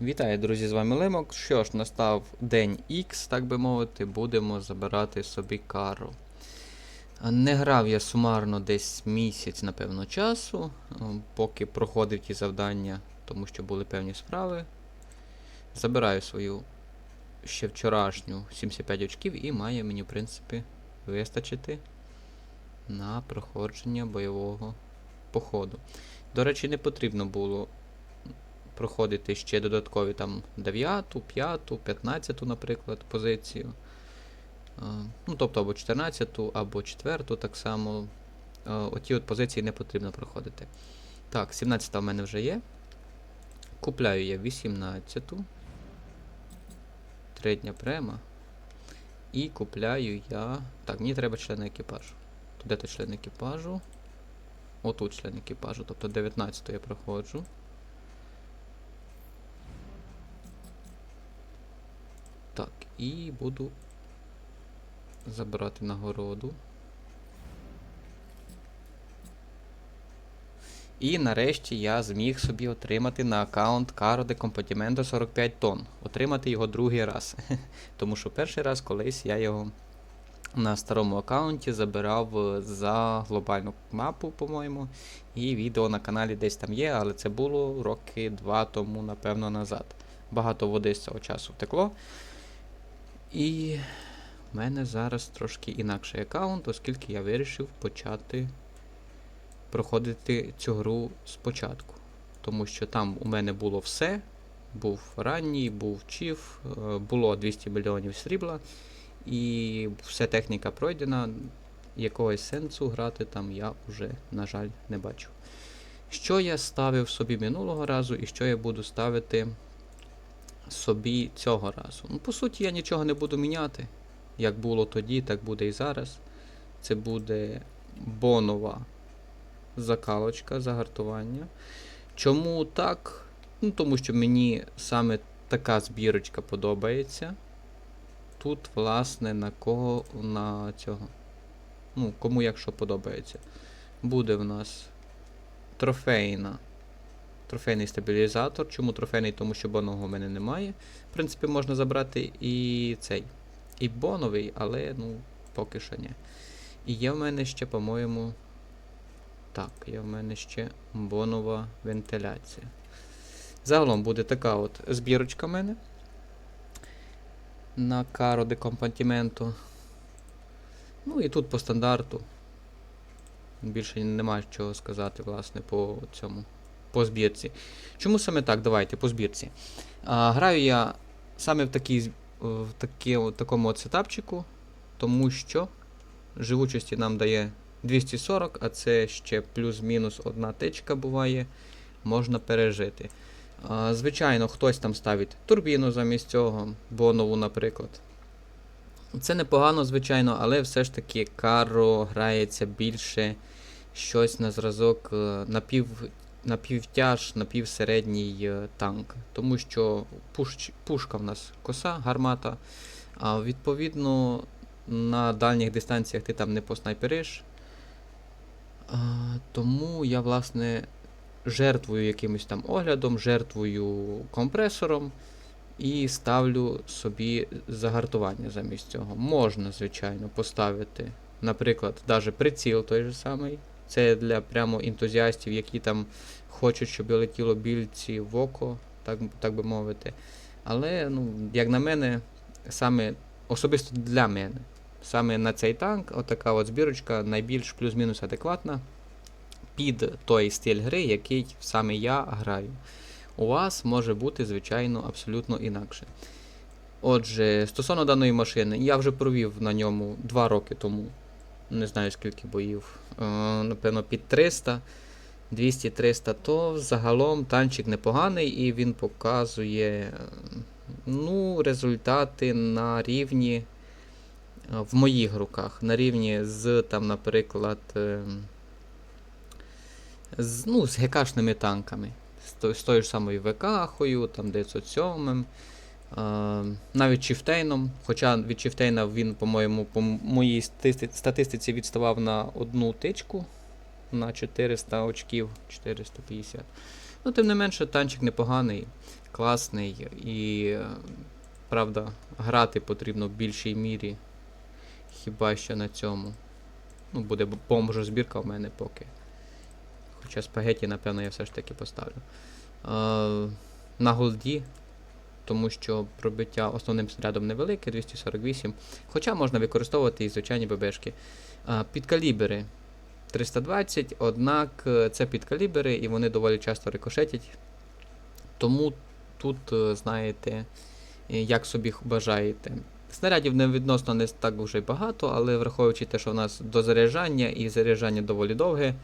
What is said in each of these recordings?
Вітаю, друзі, з вами Лимок. Що ж, настав день X, так би мовити, будемо забирати собі кару. Не грав я сумарно десь місяць, напевно, часу, е, поки проходив ті завдання, тому що були певні справи. Забираю свою ще вчорашню 75 очків і має мені, в принципі, вистачити на проходження бойового походу. До речі, не потрібно було проходити ще додаткові там 9, 5, 15, наприклад, позицію. Ну, тобто або 14, або 4 так само. Оті от позиції не потрібно проходити. Так, 17 в мене вже є. Купляю я 18. Третня према. І купляю я. Так, мені треба член екіпажу. То де то член екіпажу? Отут член екіпажу, тобто 19 я проходжу. Так, і буду забирати нагороду. І нарешті я зміг собі отримати на аккаунт Caro de Compartimento 45 тонн. Отримати його другий раз. Тому що перший раз колись я його на старому аккаунті забирав е, за глобальну мапу, по-моєму. І відео на каналі десь там є, але це було роки два тому, напевно, назад. Багато води з цього часу втекло. І в мене зараз трошки інакший аккаунт, оскільки я вирішив почати проходити цю гру спочатку. Тому що там у мене було все. Був ранній, був чіф, е, було 200 мільйонів срібла, і вся техніка пройдена. Якогось сенсу грати там я вже, на жаль, не бачу. Що я ставив собі минулого разу, і що я буду ставити собі цього разу. Ну, по суті, я нічого не буду міняти. Як було тоді, так буде і зараз. Це буде бонова закалочка, загартування. Чому так? Ну, тому що мені саме така збірочка подобається. Тут, власне, на кого на цього. Ну, кому як що подобається. Буде в нас трофейна трофейний стабілізатор. Чому трофейний? Тому що бонового в мене немає. В принципі, можна забрати і цей. І боновий, але ну, поки що ні. І є в мене ще, по-моєму. Так, є в мене ще бонова вентиляція. Загалом буде така от збірочка в мене. На каро де компантіменту. Ну і тут по стандарту. Більше немає чого сказати, власне, по цьому по збірці. Чому саме так? Давайте по збірці. А, Граю я саме в такій, в такі, от такому от сетапчику, тому що живучості нам дає 240, а це ще плюс-мінус одна тичка буває, можна пережити. А, Звичайно, хтось там ставить турбіну замість цього, бонову, наприклад. Це непогано, звичайно, але все ж таки каро грається більше щось на зразок е, напів напівтяж, напівсередній е, танк. Тому що пуш, пушка в нас коса, гармата. А відповідно на дальніх дистанціях ти там не поснайпериш. А, тому я, власне, жертвую якимось там оглядом, жертвую компресором і ставлю собі загартування замість цього. Можна, звичайно, поставити, наприклад, навіть приціл той же самий. Це для прямо ентузіастів, які там хочуть, щоб летіло більці в око, так, так би мовити. Але, ну, як на мене, саме особисто для мене, саме на цей танк, отака от збірочка найбільш плюс-мінус адекватна під той стиль гри, який саме я граю. У вас може бути, звичайно, абсолютно інакше. Отже, стосовно даної машини, я вже провів на ньому 2 роки тому. Не знаю скільки боїв. Е, напевно, під 300. 200-300, то загалом танчик непоганий і він показує ну, результати на рівні е, в моїх руках. На рівні з, там, наприклад, е, з, ну, з ГКшними танками. З, з тою ж самою ВК-хою, там 907. Е, навіть Чіфтейном, хоча від Чіфтейна він, по-моєму, по моїй статистиці відставав на одну тичку на 400 очків, 450. Ну, тим не менше, танчик непоганий. класний і, е, правда, грати потрібно в більшій мірі. Хіба що на цьому. Ну, буде бомжу збірка в мене поки. Хоча спагеті, напевно, я все ж таки поставлю. Е, на голді, тому що пробиття основним снарядом невелике, 248. Хоча можна використовувати і звичайні ББшки. Підкалібери 320, однак е, це підкалібери і вони доволі часто рикошетять. Тому тут, е, знаєте, е, як собі бажаєте. Снарядів не відносно не так вже багато, але враховуючи те, що в нас до заряджання і заряджання доволі довге,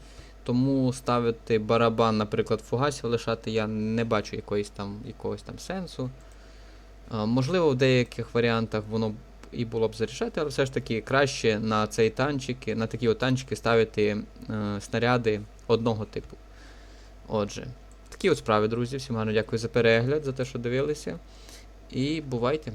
тому ставити барабан, наприклад, фугасів лишати я не бачу якоїсь там, якогось там сенсу. Можливо, в деяких варіантах воно і було б заряджати, але все ж таки краще на цей танчики, на такі от танчики ставити е, снаряди одного типу. Отже, такі от справи, друзі. Всім гарно дякую за перегляд, за те, що дивилися. І бувайте!